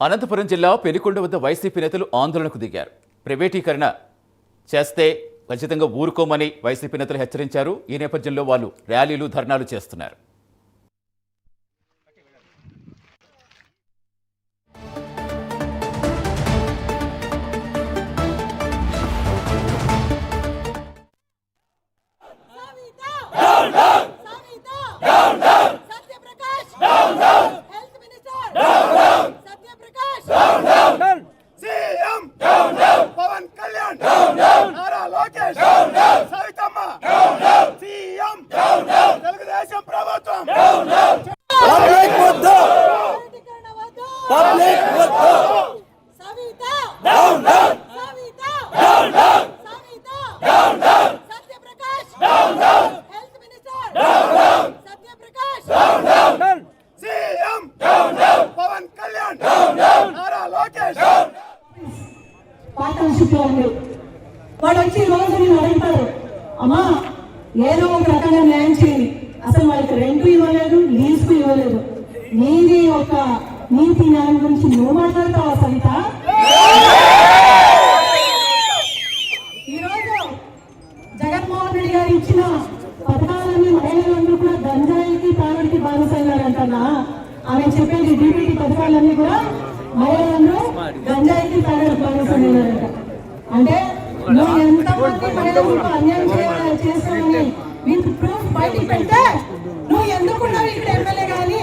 అనంతపురం జిల్లా పెనుకొండ వద్ద వైసీపీ నేతలు ఆందోళనకు దిగారు. ప్రైవేటీకరణ చేస్తే ఖచ్చితంగా ఊరుకోమని వైసీపీ నేతలు హెచ్చరించారు. ఈ నేపథ్యంలో వాళ్ళు ర్యాలీలు ధర్నాలు చేస్తున్నారు. Savitamma down down CM down down Telugu Desam ప్రభుత్వం డౌన్ డౌన్ పబ్లిక్ వద్దు! పబ్లిక్ వద్దు Savita! Down down Savita! Down down Savita! Down down Satya Prakash! Down down Health Minister! Down down Satya Prakash! Down down CM down down Pawan Kalyan down down Nara Lokesh down పార్ట్నర్షిప్లో ఉంది వాడు వచ్చి ఈ రోజు నేను అడుగుతారు అమ్మా ఏదో ఒక రకంగా న్యాయం చేయండి. అసలు వాళ్ళకి రెంట్ ఇవ్వలేదు లీజ్ ఇవ్వలేదు. నీది ఒక నీతి న్యాయం గురించి నువ్వు మాట్లాడతావా సవిత? ఈరోజు జగన్మోహన్ రెడ్డి గారు ఇచ్చిన పథకాలన్నీ మహిళలందరూ కూడా గంజాయికి తాగుడికి బానిసయ్యారంటన్నా ఆమె చెప్పేది డీబీటీ పథకాలన్నీ కూడా మహిళలందరూ గంజాయి ప్రజలకు విత్ ప్రూఫ్ పెడితే నువ్వు ఎందుకున్నావు ఇక్కడ ఎమ్మెల్యే కానీ